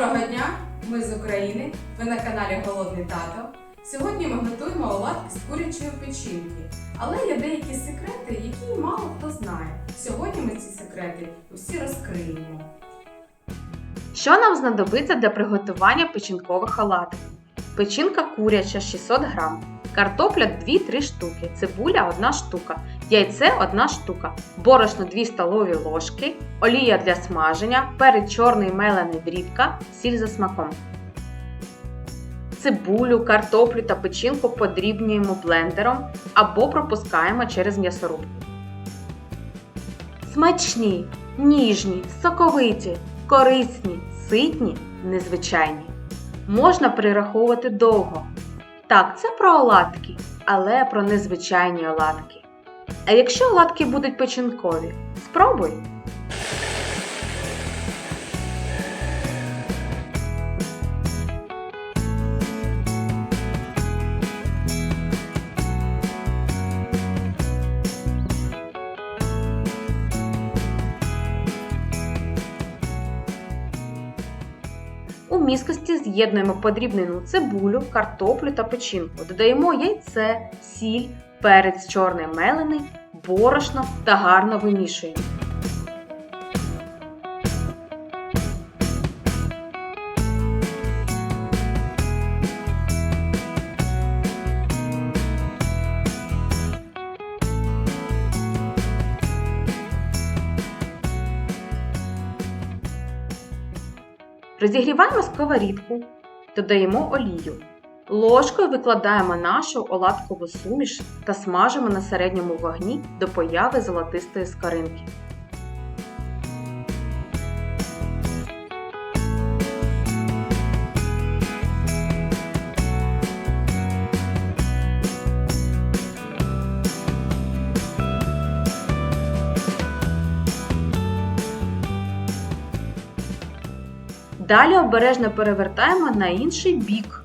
Доброго дня! Ми з України. Ви на каналі Голодний Тато. Сьогодні ми готуємо оладки з курячої печінки. Але є деякі секрети, які мало хто знає. Сьогодні ми ці секрети усі розкриємо. Що нам знадобиться для приготування печінкових оладок? Печінка куряча 600 грам, картопля 2-3 штуки, цибуля 1 штука, яйце 1 штука, борошно 2 столові ложки, олія для смаження, перець чорний мелений дрібка, сіль за смаком. Цибулю, картоплю та печінку подрібнюємо блендером або пропускаємо через м'ясорубку. Смачні, ніжні, соковиті, корисні, ситні, незвичайні. Можна перераховувати довго. Так, це про оладки, але про незвичайні оладки. А якщо оладки будуть печінкові, спробуй. У міскості з'єднуємо подрібнену цибулю, картоплю та печінку. Додаємо яйце, сіль, перець чорний мелений, борошно та гарно вимішуємо. Розігріваємо сковорідку, додаємо олію. Ложкою викладаємо нашу оладкову суміш та смажимо на середньому вогні до появи золотистої скоринки. Далі обережно перевертаємо на інший бік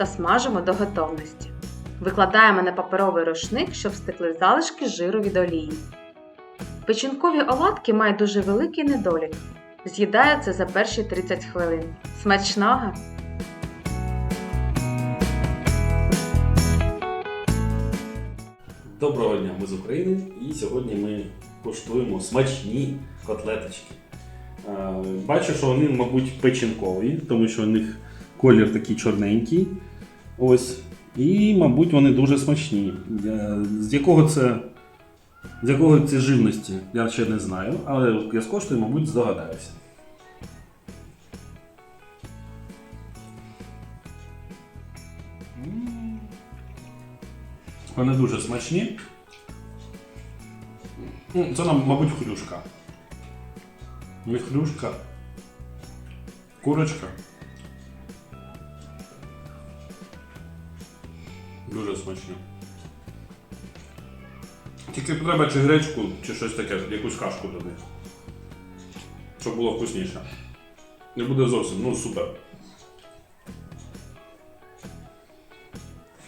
та смажимо до готовності. Викладаємо на паперовий рушник, щоб стекли залишки жиру від олії. Печінкові оладки мають дуже великий недолік. З'їдаються за перші 30 хвилин. Смачного! Доброго дня, ми з України і сьогодні ми коштуємо смачні котлеточки. Е, Бачу, що вони, мабуть, печінкові, тому що у них колір такий чорненький. Ось. І, мабуть, вони дуже смачні. З якого це. З якого це живності, я ще не знаю, але я скоштую, мабуть, здогадаюся. Вони дуже смачні. Це нам, мабуть, хрюшка. Не хрюшка. Курочка. Дуже смачні. Тільки треба чи гречку, чи щось таке, якусь кашку них. Щоб було вкусніше. Не буде зовсім, ну супер.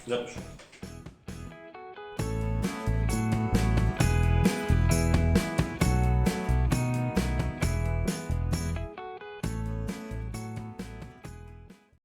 Пішов.